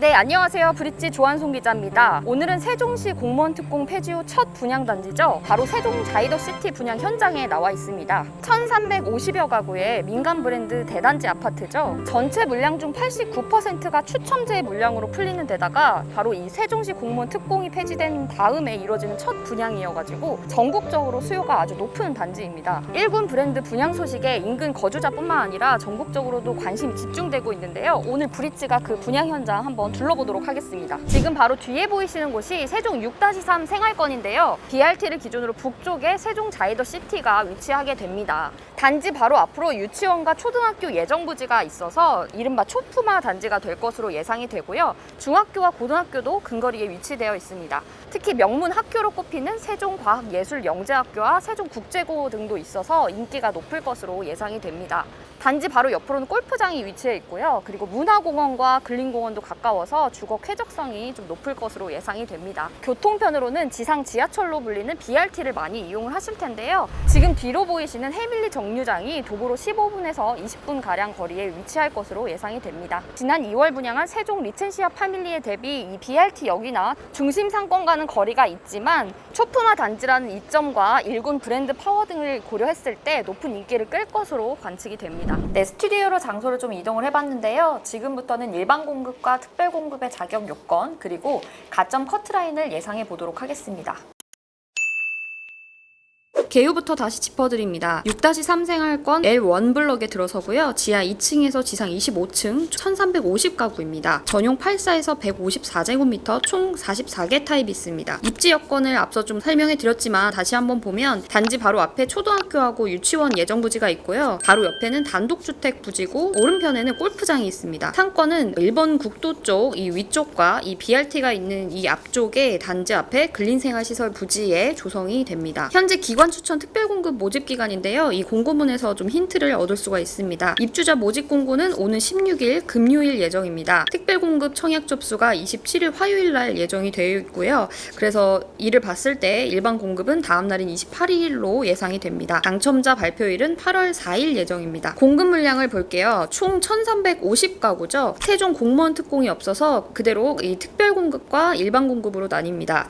네, 안녕하세요. 브릿지 조한송 기자입니다. 오늘은 세종시 공무원 특공 폐지 후 첫 분양 단지죠. 바로 세종 자이더 시티 분양 현장에 나와 있습니다. 1,350여 가구의 민간 브랜드 대단지 아파트죠. 전체 물량 중 89%가 추첨제 물량으로 풀리는 데다가 바로 이 세종시 공무원 특공이 폐지된 다음에 이뤄지는 첫 분양이어가지고 전국적으로 수요가 아주 높은 단지입니다. 1군 브랜드 분양 소식에 인근 거주자뿐만 아니라 전국적으로도 관심이 집중되고 있는데요. 오늘 브릿지가 그 분양 현장 한번 둘러보도록 하겠습니다. 지금 바로 뒤에 보이시는 곳이 세종 6-3 생활권인데요. BRT를 기준으로 북쪽에 세종 자이더 시티가 위치하게 됩니다. 단지 바로 앞으로 유치원과 초등학교 예정 부지가 있어서 이른바 초품화 단지가 될 것으로 예상이 되고요. 중학교와 고등학교도 근거리에 위치되어 있습니다. 특히 명문 학교로 꼽히는 세종과학예술영재학교와 세종국제고 등도 있어서 인기가 높을 것으로 예상이 됩니다. 단지 바로 옆으로는 골프장이 위치해 있고요. 그리고 문화공원과 근린공원도 가까워서 주거 쾌적성이 좀 높을 것으로 예상이 됩니다. 교통편으로는 지상 지하철로 불리는 BRT를 많이 이용을 하실 텐데요. 지금 뒤로 보이시는 해밀리 정류장이 도보로 15분에서 20분 가량 거리에 위치할 것으로 예상이 됩니다. 지난 2월 분양한 세종 리첸시아 파밀리에 대비 이 BRT역이나 중심 상권과는 거리가 있지만 초품화 단지라는 이점과 일군 브랜드 파워 등을 고려했을 때 높은 인기를 끌 것으로 관측이 됩니다. 네, 스튜디오로 장소를 좀 이동을 해봤는데요. 지금부터는 일반 공급과 특별 공급의 자격 요건 그리고 가점 커트라인을 예상해 보도록 하겠습니다. 개요부터 다시 짚어드립니다. 6-3 생활권 L1 블럭에 들어서고요. 지하 2층에서 지상 25층 1350가구입니다. 전용 84에서 154제곱미터 총 44개 타입이 있습니다. 입지 여건을 앞서 좀 설명해 드렸지만 다시 한번 보면 단지 바로 앞에 초등학교하고 유치원 예정 부지가 있고요. 바로 옆에는 단독주택 부지고 오른편에는 골프장이 있습니다. 상권은 일본 국도 쪽 이 위쪽과 이 BRT가 있는 이 앞쪽에 단지 앞에 근린생활시설 부지에 조성이 됩니다. 현재 기관 추천 특별 공급 모집 기간인데요. 이 공고문에서 좀 힌트를 얻을 수가 있습니다. 입주자 모집 공고는 오는 16일 금요일 예정입니다. 특별 공급 청약 접수가 27일 화요일 날 예정이 되어 있고요. 그래서 이를 봤을 때 일반 공급은 다음 날인 28일로 예상이 됩니다. 당첨자 발표일은 8월 4일 예정입니다. 공급 물량을 볼게요. 총 1,350가구죠. 세종 공무원 특공이 없어서 그대로 이 특별 공급과 일반 공급으로 나뉩니다.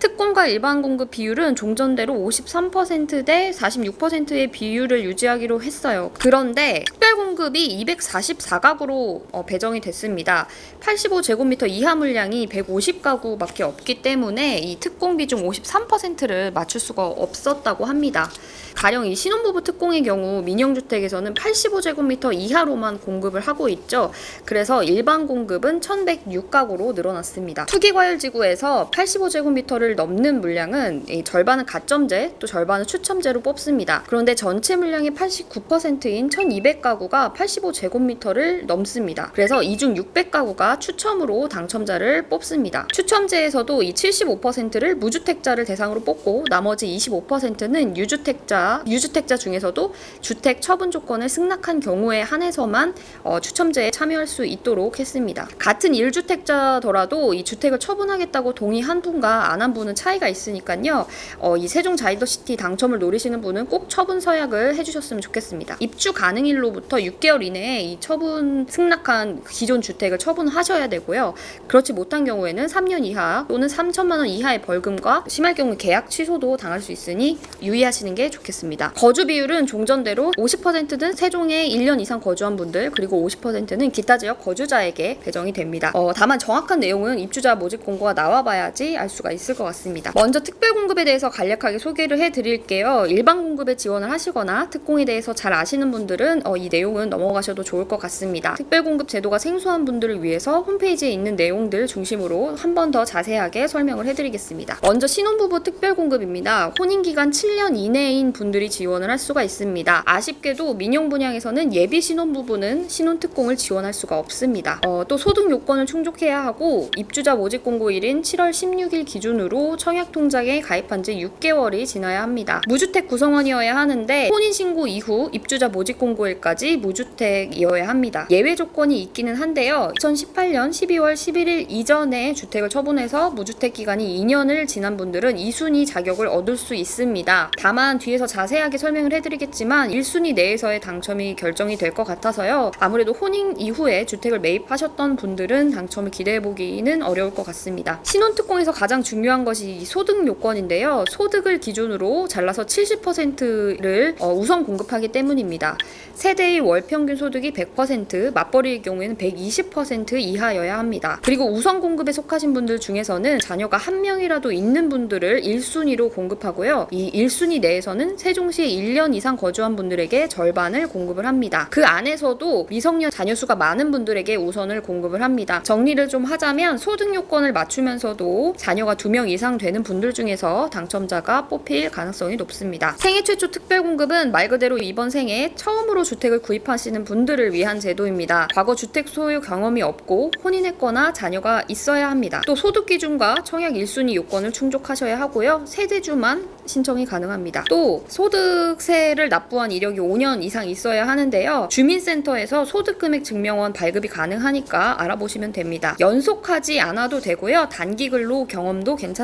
특공과 일반 공급 비율은 종전대로 53%대 46%의 비율을 유지하기로 했어요. 그런데 특별 공급이 244가구로 어, 배정이 됐습니다. 85제곱미터 이하 물량이 150가구밖에 없기 때문에 이 특공 비 중 53%를 맞출 수가 없었다고 합니다. 가령 이 신혼부부 특공의 경우 민영주택에서는 85제곱미터 이하로만 공급을 하고 있죠. 그래서 일반 공급은 1106가구로 늘어났습니다. 투기과열지구에서 85제곱미터를 넘는 물량은 이 절반은 가점제, 또 절반은 추첨제로 뽑습니다. 그런데 전체 물량의 89%인 1200가구가 85제곱미터를 넘습니다. 그래서 이 중 600가구가 추첨으로 당첨자를 뽑습니다. 추첨제에서도 이 75%를 무주택자를 대상으로 뽑고 나머지 25%는 유주택자, 유주택자 중에서도 주택 처분 조건을 승낙한 경우에 한해서만 어, 추첨제에 참여할 수 있도록 했습니다. 같은 1주택자더라도 이 주택을 처분하겠다고 동의한 분과 안 한 분은 차이가 있으니까요. 어, 이 세종 자이더시티 당첨을 노리시는 분은 꼭 처분 서약을 해주셨으면 좋겠습니다. 입주 가능일로부터 6개월 이내에 이 처분 승낙한 기존 주택을 처분하셔야 되고요. 그렇지 못한 경우에는 3년 이하 또는 3천만 원 이하의 벌금과 심할 경우 계약 취소도 당할 수 있으니 유의하시는 게 좋겠습니다. 거주 비율은 종전대로 50%는 세종에 1년 이상 거주한 분들 그리고 50%는 기타 지역 거주자에게 배정이 됩니다. 어, 다만 정확한 내용은 입주자 모집 공고가 나와봐야지 알 수가 있을 것 같습니다. 먼저 특별 공급에 대해서 간략하게 소개를 해드릴게요. 일반 공급에 지원을 하시거나 특공에 대해서 잘 아시는 분들은 어, 이 내용은 넘어가셔도 좋을 것 같습니다. 특별 공급 제도가 생소한 분들을 위해서 홈페이지에 있는 내용들 중심으로 한 번 더 자세하게 설명을 해드리겠습니다. 먼저 신혼부부 특별 공급입니다. 혼인 기간 7년 이내인 분들이 지원을 할 수가 있습니다. 아쉽게도 민영 분양에서는 예비 신혼부부는 신혼 특공을 지원할 수가 없습니다. 어, 또 소득 요건을 충족해야 하고 입주자 모집 공고일인 7월 16일 기준으로 기준으로 청약통장에 가입한 지 6개월이 지나야 합니다. 무주택 구성원이어야 하는데 혼인신고 이후 입주자 모집 공고일까지 무주택이어야 합니다. 예외 조건이 있기는 한데요. 2018년 12월 11일 이전에 주택을 처분해서 무주택 기간이 2년을 지난 분들은 2순위 자격을 얻을 수 있습니다. 다만 뒤에서 자세하게 설명을 해드리겠지만 1순위 내에서의 당첨이 결정이 될 것 같아서요. 아무래도 혼인 이후에 주택을 매입하셨던 분들은 당첨을 기대해보기는 어려울 것 같습니다. 신혼특공에서 가장 중요한 것이 이 소득 요건인데요. 소득을 기준으로 잘라서 70%를 어, 우선 공급하기 때문입니다. 세대의 월 평균 소득이 100%, 맞벌이의 경우에는 120% 이하여야 합니다. 그리고 우선 공급에 속하신 분들 중에서는 자녀가 한 명이라도 있는 분들을 1순위로 공급하고요. 이 1순위 내에서는 세종시에 1년 이상 거주한 분들에게 절반을 공급을 합니다. 그 안에서도 미성년 자녀 수가 많은 분들에게 우선을 공급을 합니다. 정리를 좀 하자면 소득 요건을 맞추면서도 자녀가 두명 이상 되는 분들 중에서 당첨자가 뽑힐 가능성이 높습니다. 생애 최초 특별 공급은 말 그대로 이번 생에 처음으로 주택을 구입하시는 분들을 위한 제도입니다. 과거 주택 소유 경험이 없고 혼인했거나 자녀가 있어야 합니다. 또 소득 기준과 청약 1순위 요건을 충족하셔야 하고요. 세대주만 신청이 가능합니다. 또 소득세를 납부한 이력이 5년 이상 있어야 하는데요. 주민센터에서 소득금액 증명원 발급이 가능하니까 알아보시면 됩니다. 연속하지 않아도 되고요. 단기근로 경험도 괜찮습니다.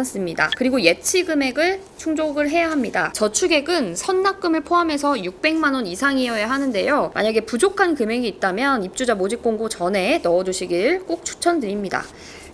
그리고 예치 금액을 충족을 해야 합니다. 저축액은 선납금을 포함해서 600만 원 이상이어야 하는데요. 만약에 부족한 금액이 있다면 입주자 모집 공고 전에 넣어두시길 꼭 추천드립니다.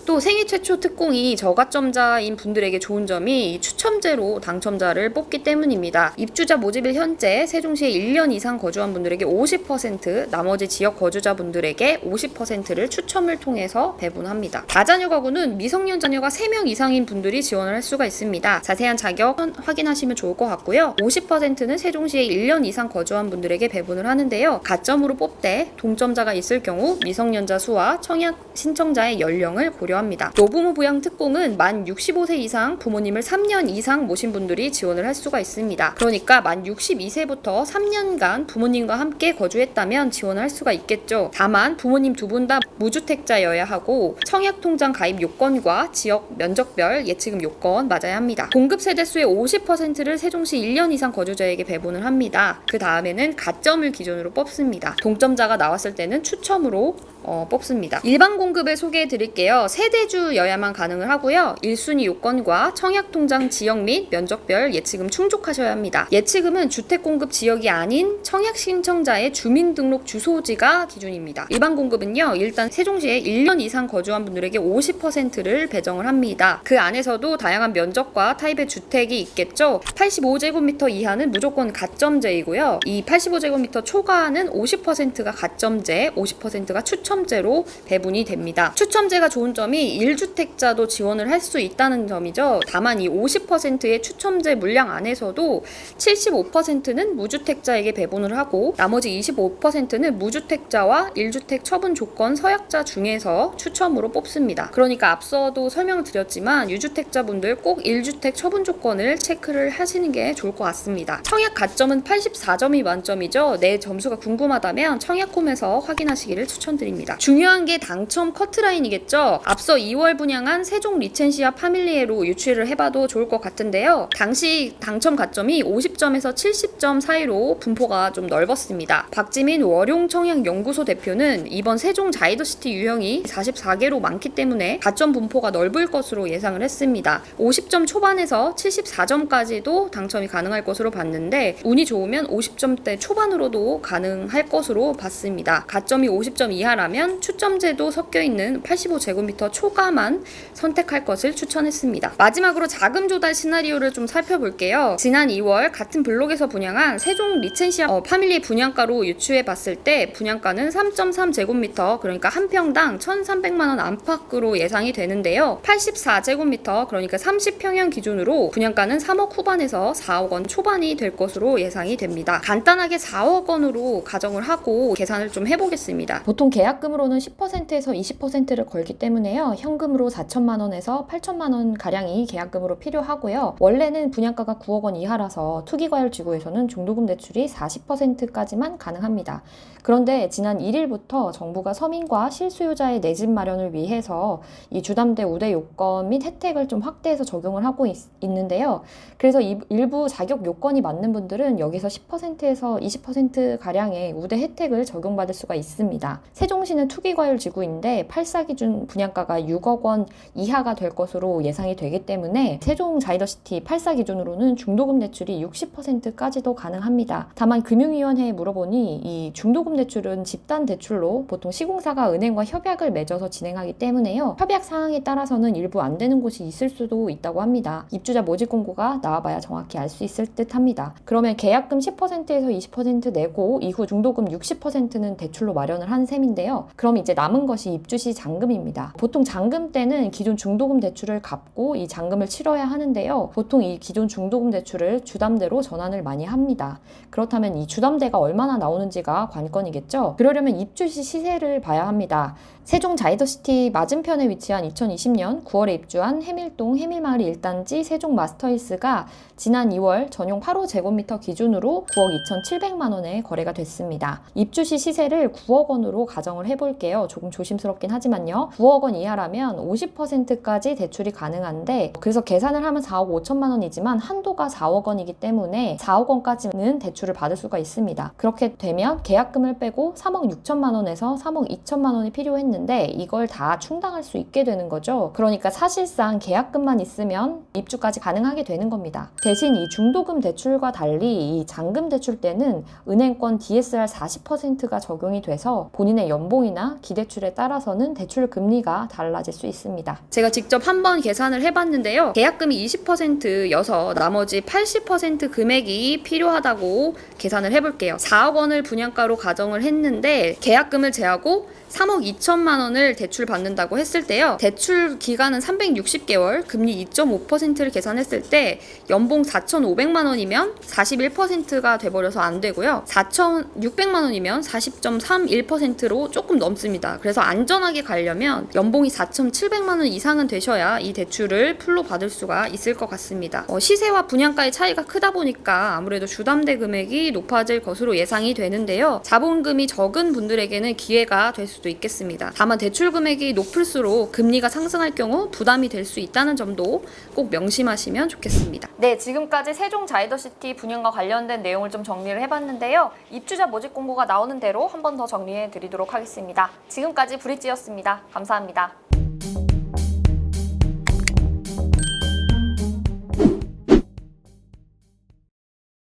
또 생애 최초 특공이 저가점자인 분들에게 좋은 점이 이 추첨제로 당첨자를 뽑기 때문입니다. 입주자 모집일 현재 세종시에 1년 이상 거주한 분들에게 50%, 나머지 지역 거주자분들에게 50%를 추첨을 통해서 배분합니다. 다자녀 가구는 미성년 자녀가 3명 이상인 분들이 지원을 할 수가 있습니다. 자세한 자격 확인하시면 좋을 것 같고요. 50%는 세종시에 1년 이상 거주한 분들에게 배분을 하는데요. 가점으로 뽑되 동점자가 있을 경우 미성년자 수와 청약 신청자의 연령을 고려 합니다. 노부모 부양 특공은 만 65세 이상 부모님을 3년 이상 모신 분들이 지원을 할 수가 있습니다. 그러니까 만 62세부터 3년간 부모님과 함께 거주했다면 지원을 할 수가 있겠죠. 다만 부모님 두 분 다 무주택자여야 하고 청약 통장 가입 요건과 지역 면적별 예치금 요건 맞아야 합니다. 공급 세대 수의 50%를 세종시 1년 이상 거주자에게 배분을 합니다. 그 다음에는 가점을 기준으로 뽑습니다. 동점자가 나왔을 때는 추첨으로 어, 뽑습니다. 일반 공급을 소개해 드릴게요. 세대주여야만 가능을 하고요. 1순위 요건과 청약통장 지역 및 면적별 예치금 충족하셔야 합니다. 예치금은 주택 공급 지역이 아닌 청약 신청자의 주민등록 주소지가 기준입니다. 일반 공급은요. 일단 세종시에 1년 이상 거주한 분들에게 50%를 배정을 합니다. 그 안에서도 다양한 면적과 타입의 주택이 있겠죠. 85제곱미터 이하는 무조건 가점제이고요. 이 85제곱미터 초과는 50%가 가점제, 50%가 추첨 제로 배분이 됩니다. 추첨제가 좋은 점이 1주택자도 지원을 할 수 있다는 점이죠. 다만 이 50%의 추첨제 물량 안에서도 75%는 무주택자에게 배분을 하고 나머지 25%는 무주택자와 1주택 처분 조건 서약자 중에서 추첨으로 뽑습니다. 그러니까 앞서도 설명을 드렸지만 유주택자분들 꼭 1주택 처분 조건을 체크를 하시는 게 좋을 것 같습니다. 청약 가점은 84점이 만점이죠. 내 점수가 궁금하다면 청약홈에서 확인하시기를 추천드립니다. 중요한 게 당첨 커트라인이겠죠. 앞서 2월 분양한 세종 리첸시아 파밀리에로 유치를 해봐도 좋을 것 같은데요. 당시 당첨 가점이 50점에서 70점 사이로 분포가 좀 넓었습니다. 박지민 월용 청약 연구소 대표는 이번 세종 자이더시티 유형이 44개로 많기 때문에 가점 분포가 넓을 것으로 예상을 했습니다. 50점 초반에서 74점까지도 당첨이 가능할 것으로 봤는데 운이 좋으면 50점대 초반으로도 가능할 것으로 봤습니다. 가점이 50점 이하라면 추첨제도 섞여 있는 85제곱미터 초과만 선택할 것을 추천했습니다. 마지막으로 자금 조달 시나리오를 좀 살펴볼게요. 지난 2월 같은 블록에서 분양한 세종 리첸시아 어, 파밀리 분양가로 유추해 봤을 때 분양가는 3.3제곱미터 그러니까 한 평당 1,300만 원 안팎으로 예상이 되는데요. 84제곱미터 그러니까 30평형 기준으로 분양가는 3억 후반에서 4억 원 초반이 될 것으로 예상이 됩니다. 간단하게 4억 원으로 가정을 하고 계산을 좀 해보겠습니다. 보통 계약 계약금으로는 10%에서 20%를 걸기 때문에요. 현금으로 4천만 원에서 8천만 원 가량이 계약금으로 필요하고요. 원래는 분양가가 9억 원 이하라서 투기과열 지구에서는 중도금 대출이 40%까지만 가능합니다. 그런데 지난 1일부터 정부가 서민과 실수요자의 내 집 마련을 위해서 이 주담대 우대 요건 및 혜택을 좀 확대해서 적용을 하고 있, 는데요 그래서 이- 일부 자격 요건이 맞는 분들은 여기서 10%에서 20% 가량의 우대 혜택을 적용받을 수가 있습니다. 세종 시는 투기과열 지구인데 8사 기준 분양가가 6억 원 이하가 될 것으로 예상이 되기 때문에 세종 자이더시티 8사 기준으로는 중도금 대출이 60%까지도 가능합니다. 다만 금융위원회에 물어보니 이 중도금 대출은 집단 대출로 보통 시공사가 은행과 협약을 맺어서 진행하기 때문에요. 협약 사항에 따라서는 일부 안 되는 곳이 있을 수도 있다고 합니다. 입주자 모집 공고가 나와봐야 정확히 알 수 있을 듯 합니다. 그러면 계약금 10%에서 20% 내고 이후 중도금 60%는 대출로 마련을 한 셈인데요. 그럼 이제 남은 것이 입주시 잔금입니다. 보통 잔금 때는 기존 중도금 대출을 갚고 이 잔금을 치러야 하는데요. 보통 이 기존 중도금 대출을 주담대로 전환을 많이 합니다. 그렇다면 이 주담대가 얼마나 나오는지가 관건이겠죠. 그러려면 입주시 시세를 봐야 합니다. 세종 자이더시티 맞은편에 위치한 2020년 9월에 입주한 해밀동 해밀마을 1단지 세종 마스터힐스가 지난 2월 전용 8호 제곱미터 기준으로 9억 2,700만 원에 거래가 됐습니다. 입주시 시세를 9억 원으로 가정을 해볼게요. 조금 조심스럽긴 하지만요. 9억 원 이하라면 50%까지 대출이 가능한데 그래서 계산을 하면 4억 5천만 원이지만 한도가 4억 원이기 때문에 4억 원까지는 대출을 받을 수가 있습니다. 그렇게 되면 계약금을 빼고 3억 6천만 원에서 3억 2천만 원이 필요했는데 이걸 다 충당할 수 있게 되는 거죠. 그러니까 사실상 계약금만 있으면 입주까지 가능하게 되는 겁니다. 대신 이 중도금 대출과 달리 이 잔금 대출 때는 은행권 DSR 40%가 적용이 돼서 본인의 연봉 이나 기대출에 따라서는 대출 금리가 달라질 수 있습니다. 제가 직접 한번 계산을 해봤는데요. 계약금이 20%여서 나머지 80% 금액이 필요하다고 계산을 해볼게요. 4억 원을 분양가로 가정을 했는데 계약금을 제하고 3억 2천만 원을 대출 받는다고 했을 때요. 대출 기간은 360개월, 금리 2.5%를 계산했을 때 연봉 4,500만 원이면 41%가 돼버려서 안 되고요. 4,600만 원이면 40.31%로 조금 넘습니다. 그래서 안전하게 가려면 연봉이 4,700만 원 이상은 되셔야 이 대출을 풀로 받을 수가 있을 것 같습니다. 어, 시세와 분양가의 차이가 크다 보니까 아무래도 주담대 금액이 높아질 것으로 예상이 되는데요. 자본금이 적은 분들에게는 기회가 될 수도 있겠습니다. 다만 대출 금액이 높을수록 금리가 상승할 경우 부담이 될 수 있다는 점도 꼭 명심하시면 좋겠습니다. 네, 지금까지 세종 자이더시티 분양과 관련된 내용을 좀 정리를 해봤는데요. 입주자 모집 공고가 나오는 대로 한 번 더 정리해 드리도록 하겠습니다. 지금까지 브릿지였습니다. 감사합니다.